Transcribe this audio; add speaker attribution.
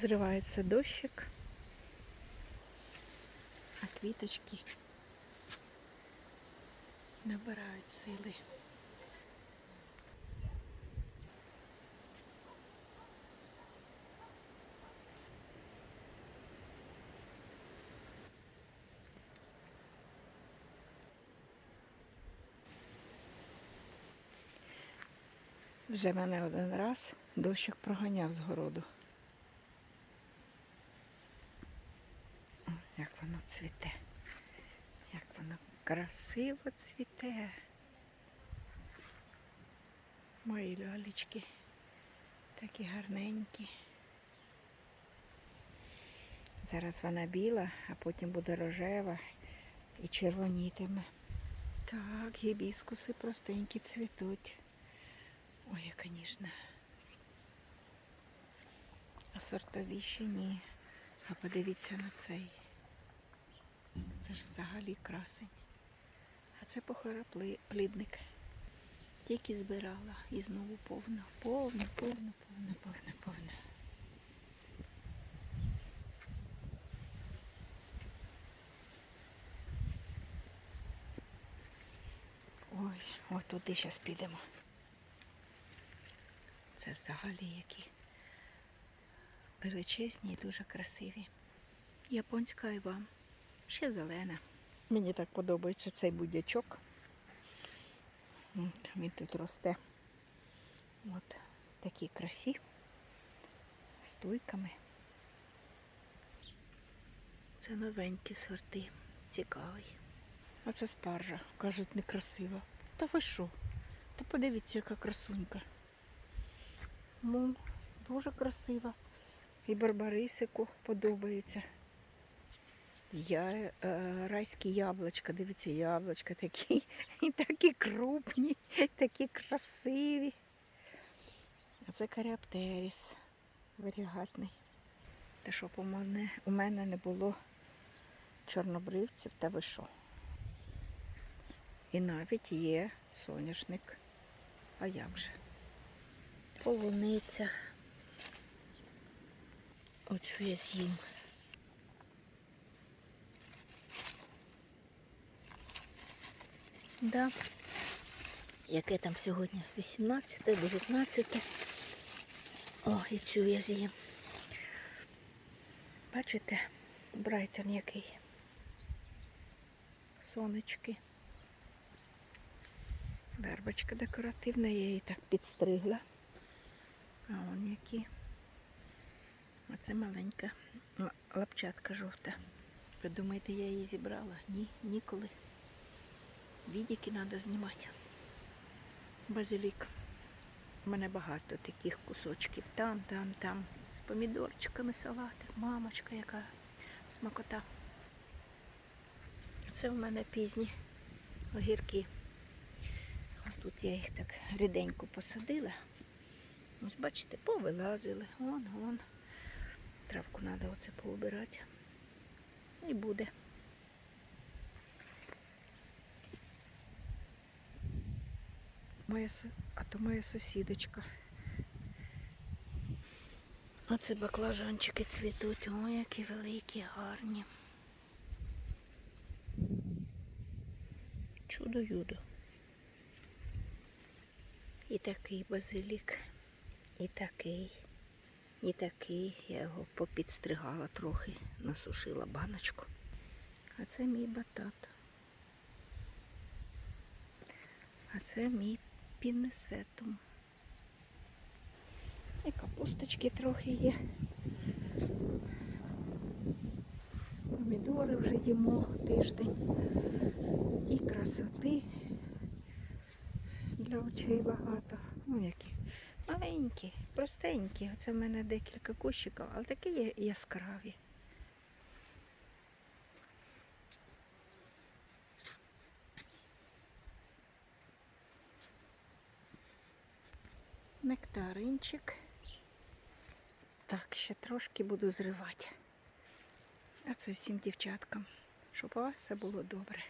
Speaker 1: Зривається дощик, а квіточки набирають сили. Вже мене один раз дощик проганяв з городу. Як воно цвіте. Як воно красиво цвіте. Мої лялечки такі гарненькі. Зараз вона біла, а потім буде рожева і червонітиме. Так, гібіскуси простенькі цвітуть. Ой, звісно. А сортові ще ні. А подивіться на цей. Це ж взагалі красень. А це похороплідник. Тільки збирала і знову повно. Повно, повно, повно, повно, повно. Ой, от туди зараз підемо. Це взагалі які величезні і дуже красиві. Японська айва. Ще зелена. Мені так подобається цей будячок. От, Він тут росте. От такі красі з туйками. Це новенькі сорти. Цікавий. А це спаржа. Кажуть, некрасива. Та ви що? Та подивіться, яка красунька. Ну, дуже красива. І барбарисику подобається. Я, е, райські яблучка, дивіться, яблучка такі, такі крупні, такі красиві. А це каріаптеріс варігатний. Та щоб у мене, у мене не було чорнобривців, та ви що? І навіть є соняшник. А як же? Полуниця. Оцю я з'їм. Да. Яке там сьогодні? 18, 19. О, і цю я з'їм. Бачите, Брайтон який. Сонечки. Вербочка декоративна, я її так підстригла. А он які. А це маленька лапчатка жовта. Ви думаєте, я її зібрала? Ні, ніколи. Відіки треба знімати. Базилік. У мене багато таких кусочків. Там, там, там. З помідорчиками салати. Мамочка, яка смакота. Це в мене пізні огірки. Ось тут я їх так ріденько посадила. Ось бачите, повилазили. Вон, вон. Травку треба оце поубирати. І буде. Моя, а то моя сусідочка. Оце баклажанчики цвітуть. Ой, які великі, гарні. Чудо-юдо. І такий базилік, і такий, і такий. Я його попідстригала трохи, насушила баночку. А це мій батат. А це мій пінесетум. І капусточки трохи є. Помідори вже їмо тиждень. І красоти для очей багато. Ну які маленькі, простенькі. Оце в мене декілька кущиків, але такі є яскраві. Нектаринчик. Так, ще трошки буду зривати. А це всім дівчаткам, щоб у вас все було добре.